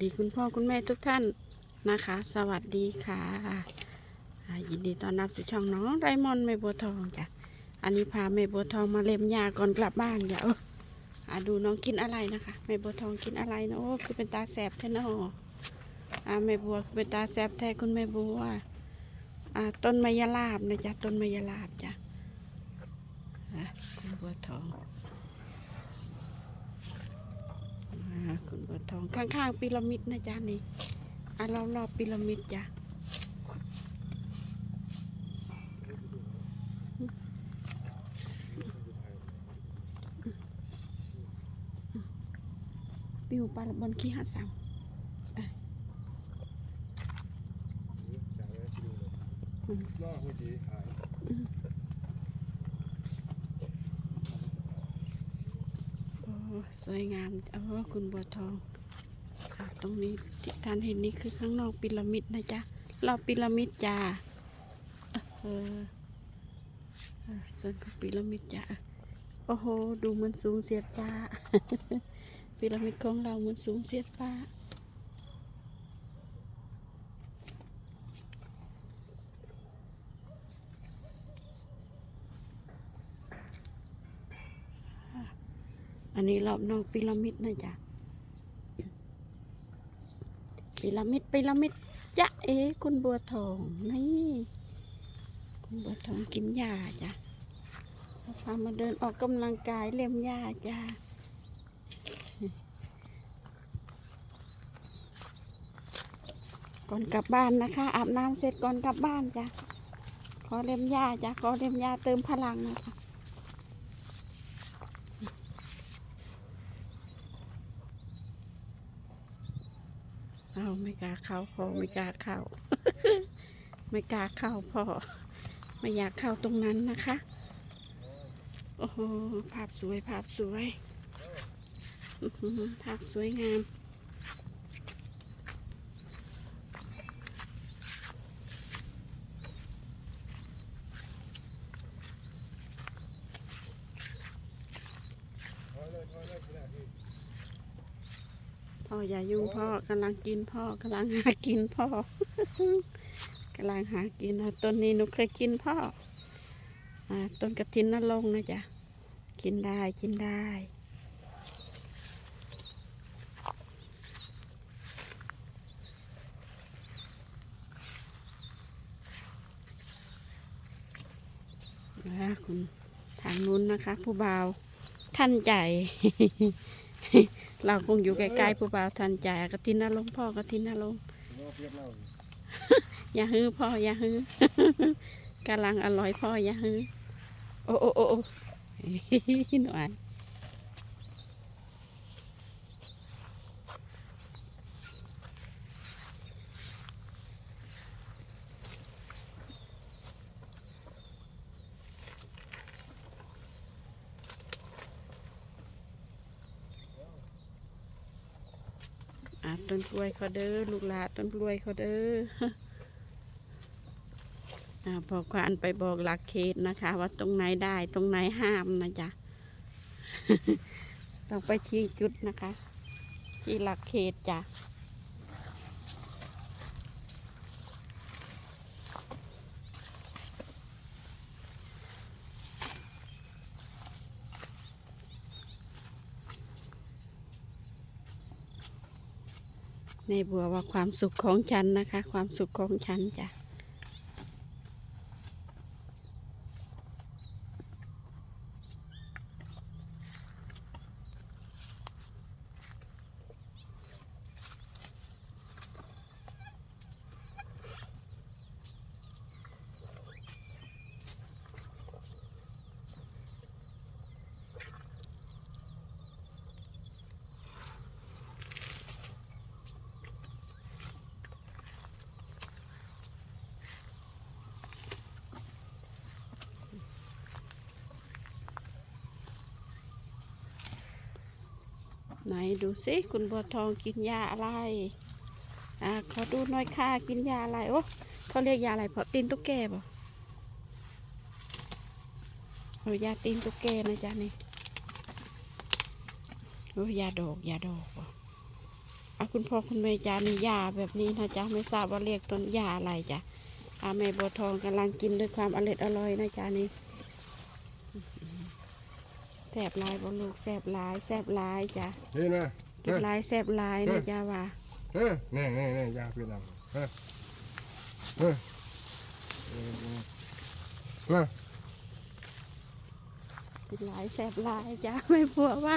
ดีคุณพ่อคุณแม่ทุกท่านนะคะ สวัสดีค่ะยินดีต้อนรับสู่ช่องน้องไรมอนแม่บัวทองจ้ะอันนี้พาแม่บัวทองมาเล็มหญ้าก่อนกลับบ้านจ้ะเอาดูน้องกินอะไรนะคะแม่บัวทองกินอะไรเนาะโอ้คือเป็นตาแสบแท้เนาะอ่าแม่บัวคือเป็นตาแสบแท้คุณแม่บัวอ่าต้นมะยาลาบนะจ๊ะต้นมะยาลาบจ้ะอ่บัวทอง อ่าคุณบัวทอง ข้างๆพีระมิดนะจ๊ะนี่อะเรอบพีระมิดจ้ะปิวปลาบนขี้หาดสามล่อหัวจีหาย โอ้ สวยงามเออคุณบัวทองอะตรงนี้ที่ท่านเห็นนี่คือข้างนอกพีระมิดนะจ๊ะรอบพีระมิดจ้าเออส่วนของพีระมิดจ้าโอ้โห ดูเหมันสูงเสียดฟ้าพีระมิดของเราเหมันสูงเสียดฟ้า อันนี้รอบนอกพีระมิดนะจ๊ะพีระมิดพีระมิดจ๊ะเอ๋คุณบัวทองนี่คุณบัวทองกินหญ้าจ้ะพามาเดินออกกำลังกายเล่มหญ้าจ้ะก่อนกลับบ้านนะคะ อาบน้ำเสร็จก่อนกลับบ้านจ้ะขอเล่มหญ้าจ้ะขอเล่มหญ้าเติมพลังนะคะ เอา ไม่กล้าเข้าพ่อไม่กล้าเข้า ไม่กล้าเข้าพ่อ ไม่อยากเข้าตรงนั้นนะคะ โอ้โหภาพสวยภาพสวยภาพสวยงาม พ่ออย่ายุ่งพ่อกำลังกินพ่อกำลังหากินพ่อกำลังหากินนะต้นนี้หนูเคยกินพ่ออ่าต้นกระถินนรงค์นะจ๊ะกินได้กินได้นะคุณทางนู้นนะคะ ผู้บ่าวท่านใจ เราคงอยู่ใกล้ๆผู้บ่าวทันใจกระทินนรงค์พ่อกระทินนรงค์อย่าอย่าฮือพ่ออย่าฮือกำลังอร่อยพ่ออย่าฮือโอ้โอ้โอ้โอ้หน่อยอะ ต้นกล้วยเขาเด้อลูกหลาต้นกล้วยเขาเด้ออ่าพอควานไปบอกหลักเขตนะคะ ว่าตรงไหนได้ตรงไหนห้ามนะจ๊ะต้องไปชี้จุดนะคะ ที่หลักเขตจ้ะ ในบัวว่าความสุขของฉันนะคะ ความสุขของฉันจ้ะ นดูสิคุณบัวทองกินยาอะไร อ่าขอดูหน่อยค่ะกินยาอะไรโอ้เขาเรียกยาอะไรเพราะตีนตุ๊กแกบ่โอ้ยาตีนตุ๊กแกนะจ๊ะนี่โอ้ยาดอกยาดอกบ่อาคุณพ่อคุณแม่จ้านี่ยาแบบนี้นะจ๊ะไม่ทราบว่าเรียกต้นยาอะไรจ้ะอาแม่บัวทองกำลังกินด้วยความอร่อยอร่อยนะจ๊ะนี่ แสบหลายบ่ลูกแสบหลายแสบหลายจ้ะเห็นไหมเก็บหลายแสบหลายนะจ๊ะว่าเฮ้ยนี่นี่นี่ยาเวียดนามเฮ้ยเฮ้ยเฮ้ยเก็บหลายแสบหลายจ้ะไม่พัวว่า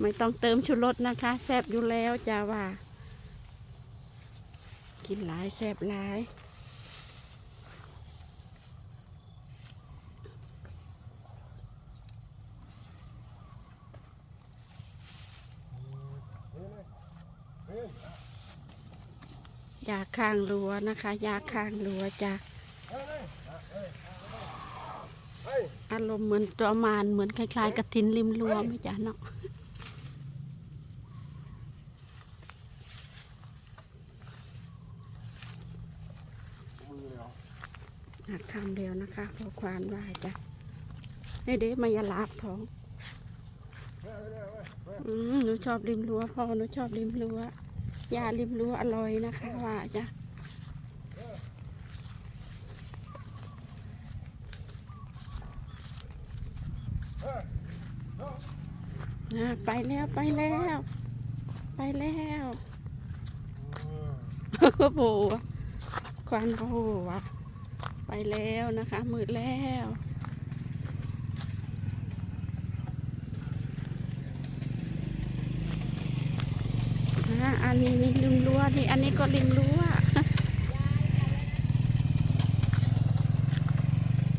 ไม่ต้องเติมชูรสนะคะแสบอยู่แล้วจ้ะว่า กินหลายแสบหลาย ยาข้างรั้วนะคะ ยาข้างรั้วจ้ะอารมณ์เหมือนตัวมานเหมือนคล้ายๆกระทินริมรั้วไหมจ๊ะเนาะหักคำเดียวนะคะพอควานว่าจ้ะเฮ้เด็มายาลาบท้องอืมหนูชอบริมรั้วพ่อหนูชอบริมรั้ว ยาริมรั้วอร่อยนะคะว่าจ้ะไปแล้วไปแล้ว ไปแล้วโอ้โหควันโอ้โหว่ะไปแล้วนะคะมืดแล้วอ่าอั นนี้นี่ริมรั้วนี่อันนี้ก็ริมรั้ว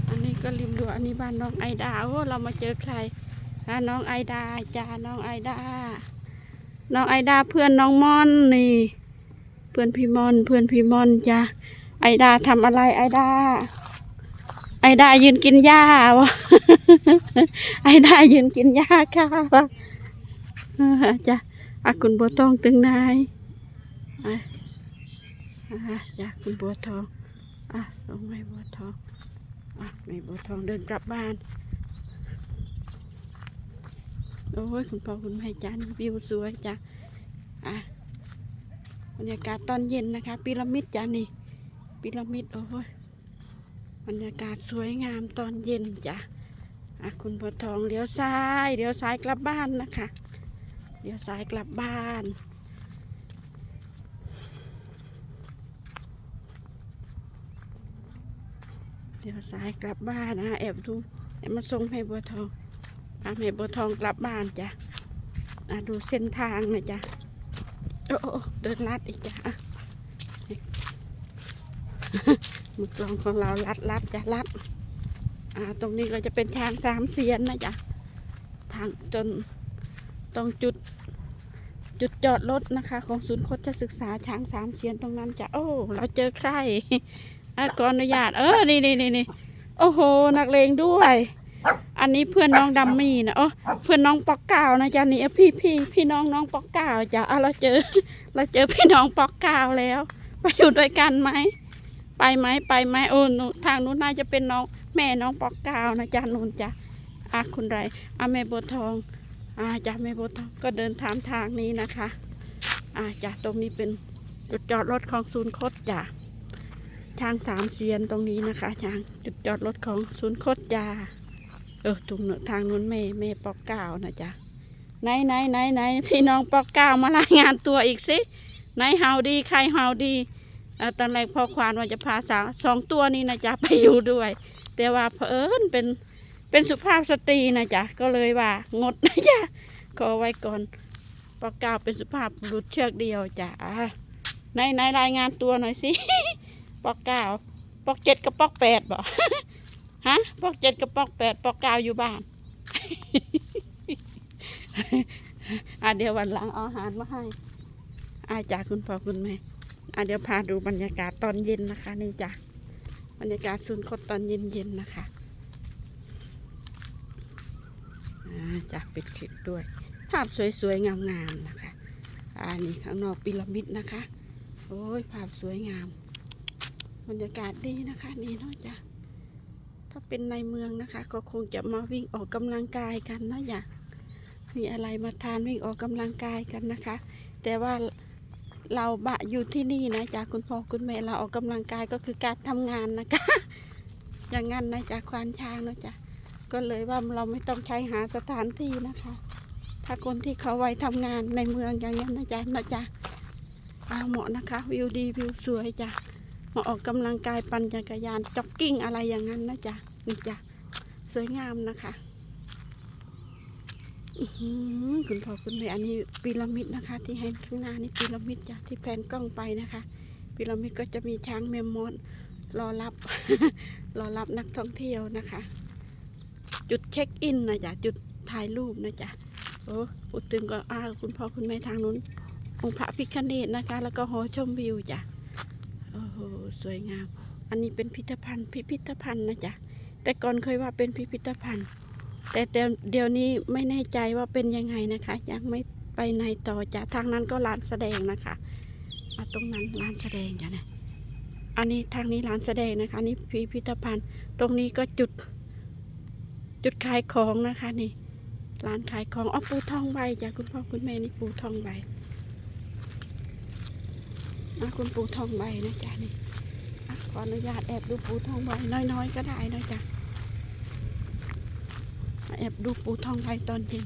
อันนี้ก็ริมรั้วอันนี้บ้านน้องไอดาโอ้เรามาเจอใครอ่าน้องไอดาจ้าน้องไอดา น้องไอดาเพื่อนน้องมอนนี่ เพื่อนพี่มอนเพื่อนพี่มอนจ้าไอดาทำอะไรไอดา ไอดายืนกินหญ้าวะไอดายืนกินหญ้าค่ะวจ้า อาคุณบัวทองตึงนายอะอะจ้าคุณบัวทองอะส่งไม่บัวทองอะไม่บัวทองเดินกลับบ้านโอ้ยคุณพ่อคุณแม่จ้านี่วิวสวยจ้ะอะบรรยากาศตอนเย็นนะคะพีระมิดจ้ะนี่พีระมิดโอ้ยบรรยากาศสวยงามตอนเย็นจ้ะอะคุณพ่อทองเลี้ยวซ้ายเลี้ยวซ้ายกลับบ้านนะคะ เลี้ยวซ้ายกลับบ้านเลี้ยวซ้ายกลับบ้านนะแอบดูแอบมาส่งให้บัวทองพาแม่บัวทองกลับบ้านจ้ะอะดูเส้นทางนะจ๊ะโอ้โอ้เดินลัดอีกจ้ะอะมือกลองของเราลัดลัดจ้ะลัดอ่าตรงนี้ก็จะเป็นทางสามเสียนนะจ๊ะทางจน ตรงจุดจุดจอดรถนะคะ ของศูนย์โคชศึกษาช้างสามเสียนตรงนั้นจะโอ้ เราเจอใครอะขออนุญาต เออ นี่นี่นี่นี่โอ้โห นักเลงด้วย อันนี้เพื่อนน้องดัมมี่นะโอ้เพื่อนน้องปอกเก้านะจ๊ะนี่พี่พี่พี่น้องน้องปอกเก้าจ้ะเราเจอ เราเจอพี่น้องปอกเก้าแล้ว ไปอยู่ด้วยกันไหม ไปไหมไปไหมโอ้หนูทางนู้นน่าจะเป็นน้องแม่น้องปอกเก้านะจ๊ะนูนจ้ะอะคุณไรอะแม่บัวทอง อะจ้ะแม่บัวทองก็เดินตามทางนี้นะคะอะจ้ะตรงนี้เป็นจุดจอดรถของศูนย์คดจ้ะทางสามเสียนตรงนี้นะคะทางจุดจอดรถของศูนย์คดจ้าเออตรงนทางนู้นแม่แม่ปอกเก้านะจ๊ะไหนไหนไหนไหนพี่น้องปอกเก้ามารายงานตัวอีกสิไหนเฮาดีใครเฮาดีตอนแรกพ่อควานว่าจะพาสาวสองตัวนี้นะจ๊ะไปอยู่ด้วย แต่ว่าเผอิญเป็น เป็นสุภาพสตรีนะจ๊ะก็เลยว่างดนะจ๊ะขอไว้ก่อนปอกกาเป็นสุภาพบุรุษเชือกเดียวจ้ะไหนไหนรายงานตัวหน่อยสิปอกเก้าปอกเจ็ดกับปอกแปดบอกฮะปอกเจ็ดกับปอกแปดปอกเก้าอยู่บ้านอะเดี๋ยววันหลังเอาอาหารมาให้อาจากคุณพ่อคุณแม่อะเดี๋ยวพาดูบรรยากาศตอนเย็นนะคะ นี่จ้ะบรรยากาศศูนย์คดตอนเย็นๆนะคะอ่า จากปิดคลิปด้วย ภาพสวยๆ งามๆนะคะ อันนี้ข้างนอกพีระมิดนะคะ โอ้ยภาพสวยงาม บรรยากาศดีนะคะนี่นาะจ้ะถ้าเป็นในเมืองนะคะ ก็คงจะมาวิ่งออกกำลังกายกันนะอย่ามีอะไรมาทานวิ่งออกกำลังกายกันนะคะ แต่ว่าเราบะอยู่ที่นี่นะจ๊ะคุณพ่อคุณแม่เราออกกำลังกายก็คือการทำงานนะคะ อย่างนั้นนะจ๊ะควานช้างนะจ๊ะ ก็เลยว่าเราไม่ต้องใช้หาสถานที่นะคะ ถ้าคนที่เขาไว้ทำงานในเมืองอย่างนั้นะจ๊ะนะจ๊ะเอาเหมาะนะคะ วิวดีวิวสวยจ้ะมาออกกำลังกายปั่นจักรยานจ็อกกิ้งอะไรอย่างนั้นนะจ๊ะนี่จ้ะสวยงามนะคะอื้อหือคุณพ่อคุณแม่อันนี้พีระมิดนะคะ ที่ให้ข้างหน้านี่พีระมิดจ้ะที่แพนกล้องไปนะคะพีระมิดก็จะมีช้างแมมมอสรอรับ รอรับนักท่องเที่ยวนะคะ จุดเช็คอินนะจ๊ะจุดถ่ายรูปนะจ๊ะโอ้พูดถึงก็อ้าคุณพ่อคุณแม่ทางนู้นองค์พระพิฆเนศนะคะ แล้วก็หอชมวิวจ้ะโอ้โหสวยงาม อันนี้เป็นพิพิธภัณฑ์ พิพิธภัณฑ์นะจ๊ะแต่ก่อนเคยว่าเป็นพิพิธภัณฑ์ แต่เดี๋ยวเดี๋ยวนี้ไม่แน่ใจว่าเป็นยังไงนะคะ ยังไม่ไปในต่อจากทางนั้นก็ร้านแสดงนะคะอะตรงนั้นร้านแสดงจ้ะนะอันนี้ทางนี้ร้านแสดงนะคะนี่พิพิธภัณฑ์ ตรงนี้ก็จุด จุดขายของนะคะนี่ร้านขายของอ๋อปูทองใบจ้ะคุณพ่อคุณแม่นี่ปูทองใบนะคุณปูทองใบนะจ๊ะนี่ขออนุญาตแอบดูปูทองใบน้อยๆก็ได้นะจ๊ะแอบดูปูทองใบตอนเย็น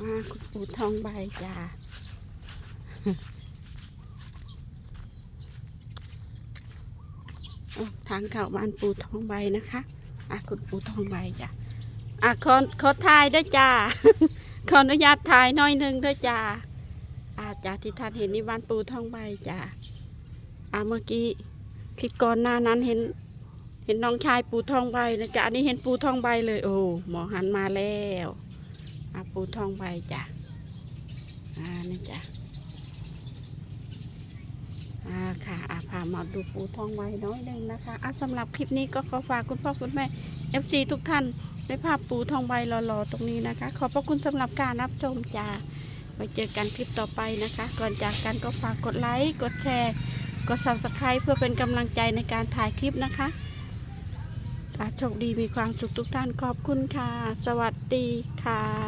อ่า คุณปูทองใบจ้าทางเข้าบ้านปูทองใบนะคะอะคุณปูทองใบจ้ะอะขอขอถ่ายด้วยจ้าขออนุญาตถ่ายหน้อยหนึ่งด้วยจ้าอาจ้าที่ท่านเห็นนี่บ้านปูทองใบจ้าอะเมื่อกี้คลิปก่อนหน้านั้นเห็น เห็นน้องชายปูทองใบนะจ๊ะอันนี้เห็นปูทองใบเลย โอ้หมอหันมาแล้ว อะปูทองใบจ้ะอ่านี่จ้ะอ่าค่ะอาพามาดูปูทองไว้น้อยหนึ่งนะคะอะสำหรับคลิปนี้ก็ขอฝากคุณพ่อคุณแม่ FC ทุกท่านได้ภาพปูทองใบหล่อๆตรงนี้นะคะ ขอบพระคุณสำหรับการรับชมจ้าไว้เจอกันคลิปต่อไปนะคะ ก่อนจากกันก็ฝากกดไลค์กดแชร์กด subscribe เพื่อเป็นกำลังใจในการถ่ายคลิปนะคะอะโชคดีมีความสุขทุกท่านขอบคุณค่ะ สวัสดีค่ะ